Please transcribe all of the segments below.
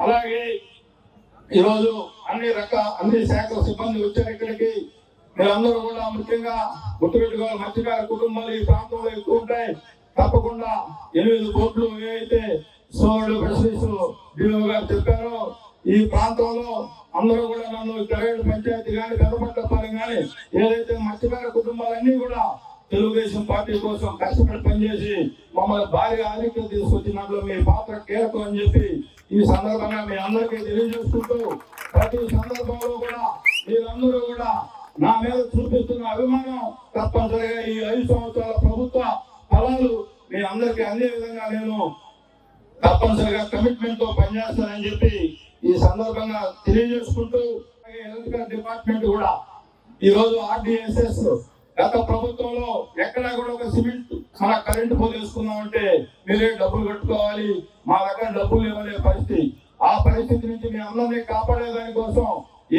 అలాగే ఈరోజు అన్ని రకాల అన్ని శాఖల సిబ్బంది వచ్చారు ఇక్కడికి మీరందరూ కూడా ముఖ్యంగా గుర్తుపెట్టుకోవాలి. మత్స్యకార కుటుంబాలు ఈ ప్రాంతంలో ఎక్కువ ఉంటాయి. తప్పకుండా ఎనిమిది కోట్లు ఏవైతే సోదరుడు ప్రశ్నిస్తూ డిఓ గారు చెప్పారో ఈ ప్రాంతంలో అందరూ కూడా నన్ను తెరగడు పంచాయతీ కానీ పెదపట్టపాలెం కానీ ఏదైతే మత్స్యకార కుటుంబాలన్నీ కూడా తెలుగుదేశం పార్టీ కోసం కష్టపడి పనిచేసి మమ్మల్ని భారీ ఆధిక్యం తీసుకొచ్చినట్లు మీ పాత్ర కీలకం అని చెప్పి ఈ సందర్భంగా మీ అందరికీ తెలియజేసుకుంటూ ప్రతి సందర్భంలో కూడా మీరందరూ కూడా నా మీద చూపిస్తున్న అభిమానం తప్పనిసరిగా ఈ ఐదు సంవత్సరాల ప్రభుత్వ ఫలాలు మీ అందరికీ అందే విధంగా నేను తప్పనిసరిగా కమిట్మెంట్తో పనిచేస్తానని చెప్పి ఈ సందర్భంగా తెలియజేసుకుంటూ హెల్త్ కేర్ డిపార్ట్మెంట్ కూడా ఈరోజు రోజు ఆర్డిఎస్ఎస్ గత ప్రభుత్వంలో ఎక్కడా కూడా ఒక సిమెంట్ మన కరెంటు పోలు అంటే మీరే డబ్బులు కట్టుకోవాలి మా దగ్గర డబ్బులు ఇవ్వలే పరిస్థితి. ఆ పరిస్థితి నుంచి మీ అందరినీ కాపాడే దానికోసం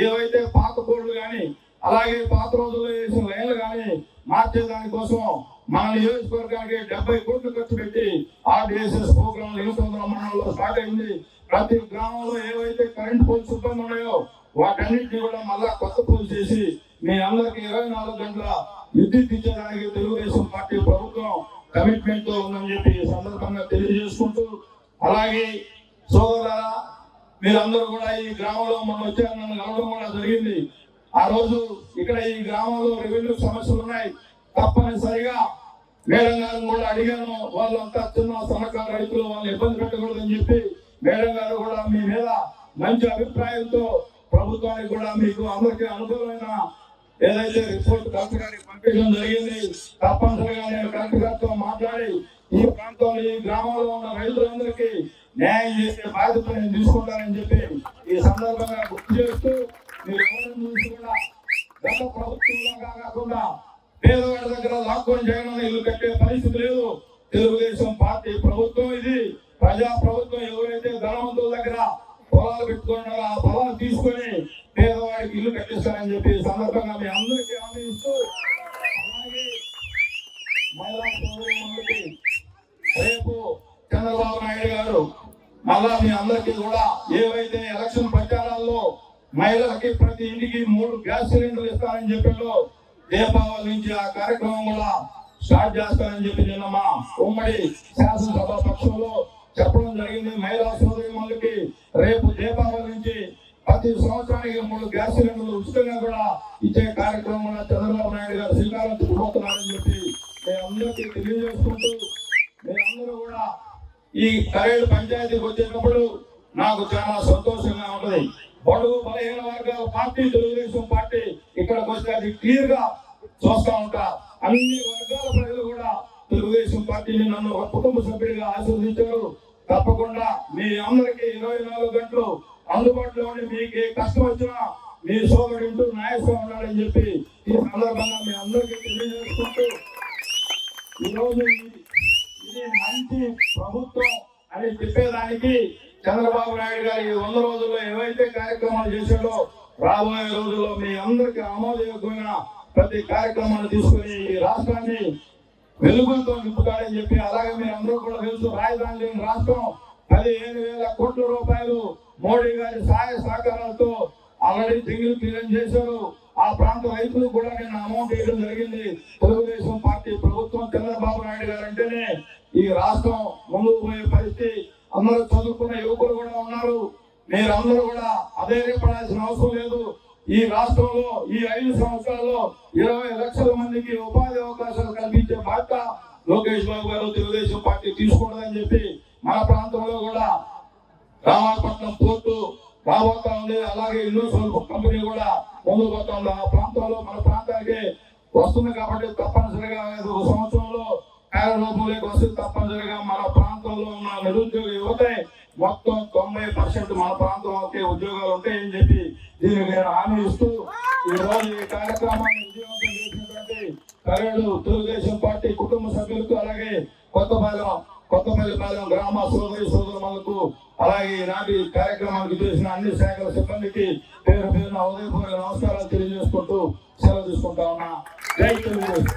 ఏవైతే పాత బోర్డులు కానీ అలాగే పాత రోజుల్లో వేసిన లైన్లు కానీ మార్చే దానికోసం మన నియోజకవర్గానికి డెబ్బై కోట్లు ఖర్చు పెట్టి ఆర్డీఎస్ఎస్ ప్రోగ్రాం ఎనిమిది వందల మండలంలో స్టార్ట్ అయింది. ప్రతి గ్రామంలో ఏవైతే కరెంట్ పోల్ ఇబ్బంది ఉన్నాయో వాటన్నిటిని కూడా మళ్ళా కొత్త పోల్ చేసి మీ అందరికి ఇరవై నాలుగు గంటల విద్యుత్ ఇచ్చేదానికి తెలుగుదేశం పార్టీ ప్రభుత్వం కమిట్మెంట్తో ఉందని చెప్పి ఈ సందర్భంగా తెలియజేసుకుంటూ అలాగే సోదరులారా మీరందరూ కూడా ఈ గ్రామంలో మనం వచ్చారు నన్ను కలవడం కూడా జరిగింది. ఆ రోజు ఇక్కడ ఈ గ్రామంలో రెవెన్యూ సమస్యలు ఉన్నాయి. తప్పనిసరిగా మేడం గారిని కూడా అడిగాను వాళ్ళంతా చిన్న సన్నకారు రైతులు వాళ్ళని ఇబ్బంది పెట్టకూడదని చెప్పి మేడం గారు కూడా మీ మీద మంచి అభిప్రాయంతో ప్రభుత్వానికి కూడా మీకు అందరికీ అనుకూలమైన ఏదైతే రిపోర్ట్ కలెక్టర్ గారికి పంపించడం జరిగింది తప్పనిసరిగా నేను కలెక్టర్ గారితో మాట్లాడి ఈ ప్రాంతంలో ఈ గ్రామంలో ఉన్న రైతులందరికీ న్యాయం చేసే బాధ్యత నేను తీసుకుంటానని చెప్పి ఈ సందర్భంగా గుర్తు చేస్తూ మీరు ఎవరిని చూసి గత ప్రభుత్వంగా కాకుండా పేదవాడి దగ్గర లాక్డౌన్ చేయడం ఇల్లు కట్టే పరిస్థితి లేదు. తెలుగుదేశం పార్టీ ప్రభుత్వం ఇది. ప్రజా ప్రభుత్వం ఎవరైతే ధనవంతుల దగ్గర పొలాలు పెట్టుకున్నారో ఆ పొలాలు తీసుకొని ఇల్లు కట్టిస్తానని చెప్పి సందర్భంగా మీ అందరికీ హామీ ఇస్తూ అలాగే మహిళా సోదరులందరికీ రేపు చంద్రబాబు నాయుడు గారు మళ్ళా మీ అందరికీ కూడా ఏవైతే ఎలక్షన్ ప్రచారాల్లో మహిళలకి ప్రతి ఇంటికి మూడు గ్యాస్ సిలిండర్లు ఇస్తారని చెప్పాడో దీపావళి నుంచి ఆ కార్యక్రమం కూడా స్టార్ట్ చేస్తారని చెప్పి నిన్న మా ఉమ్మడి శాసనసభ పక్షంలో చెప్పడం జరిగింది. మహిళా సోదరి రేపు దీపావళి నుంచి ప్రతి సంవత్సరానికి మూడు గ్యాస్ సిలిండర్లు ఉచితంగా కూడా ఇచ్చే కార్యక్రమం చంద్రబాబు నాయుడు గారు శ్రీకారం చుట్టుకోతున్నారని చెప్పి మేము అందరికీ తెలియజేసుకుంటూ మీరందరూ కూడా ఈ కరేడు పంచాయతీకి వచ్చేటప్పుడు నాకు చాలా సంతోషంగా ఉంటది బడుగు బలహీన వర్గాల పార్టీ తెలుగుదేశం పార్టీ ఇక్కడికి వస్తే అది క్లియర్గా చూస్తా ఉంటా. అన్ని వర్గాల ప్రజలు కూడా తెలుగుదేశం పార్టీని నన్ను ఒక కుటుంబ సభ్యుడిగా ఆశీర్వదించారు. తప్పకుండా మీ అందరికీ ఇరవై నాలుగు గంటలు అందుబాటులో ఉండి మీకు ఏ కష్టం వచ్చినా మీ సోదరుడు ఇంటూ నాయకుగా ఉండాలని చెప్పి ఈ సందర్భంగా మీ అందరికీ తెలియజేసుకుంటూ ఈరోజు ఇది మంచి ప్రభుత్వం అని చెప్పేదానికి చంద్రబాబు నాయుడు గారు ఈ వంద రోజుల్లో ఏవైతే కార్యక్రమాలు చేశాడో రాబోయే రోజుల్లో మీ అందరికీ ఆమోదయోగ్యమైన ప్రతి కార్యక్రమాన్ని తీసుకొని ఈ రాష్ట్రాన్ని వెలుగులతో నింపుతాడని చెప్పి అలాగే మీరు అందరూ కూడా తెలుసు రాజధాని లేని రాష్ట్రం పదిహేను వేల కోట్ల రూపాయలు మోడీ గారి సహాయ సహకారాలతో ఆల్రెడీ సింగిల్ క్లియర్ చేశారు. ఆ ప్రాంత రైతులు కూడా నేను అమౌంట్ వేయడం జరిగింది. తెలుగుదేశం పార్టీ ప్రభుత్వం చంద్రబాబు నాయుడు గారు అంటేనే ఈ రాష్ట్రం ముందుకు పోయే పరిస్థితి. అందరూ చదువుకున్న యువకులు కూడా ఉన్నారు. మీరందరూ కూడా అధైర్యపడాల్సిన అవసరం లేదు. ఈ రాష్ట్రంలో ఈ ఐదు సంవత్సరాల్లో ఇరవై లక్షల మందికి ఉపాధి అవకాశాలు కల్పించే బాధ్యత లోకేష్ బాబు గారు తెలుగుదేశం పార్టీ తీసుకుంటుందని చెప్పి మన ప్రాంతంలో కూడా రామాపట్నం పోర్టు రాబోతా ఉంది. అలాగే ఇన్నోసోల్ కంపెనీ కూడా ముందు పోతా ఉంది ఆ ప్రాంతంలో మన ప్రాంతానికి వస్తుంది కాబట్టి తప్పనిసరిగా ఇది ఒక సంవత్సరంలో కార్య రూపంలోకి వస్తుంది. తప్పనిసరిగా మన ప్రాంతంలో ఉన్న నిరుద్యోగ యువత మొత్తం తొంభై పర్సెంట్ మన ప్రాంతంలోకి ఉద్యోగాలు ఉంటాయని చెప్పి దీనికి నేను హామీ ఇస్తూ ఈ రోజు ఈ కార్యక్రమాన్ని విజయవంతం చేసినటువంటి కరేడు తెలుగుదేశం పార్టీ కుటుంబ సభ్యులకు అలాగే కొత్తపాలెం కొత్తపల్లిపాలెం గ్రామ సోదరి సోదరులకు అలాగే ఈనాటి కార్యక్రమానికి చేసిన అన్ని శాఖల సిబ్బందికి పేరు పేరున ఉదయపూర్వక నమస్కారాలు తెలియజేసుకుంటూ సెలవు తీసుకుంటా ఉన్నా. జై తెలుగుదేశం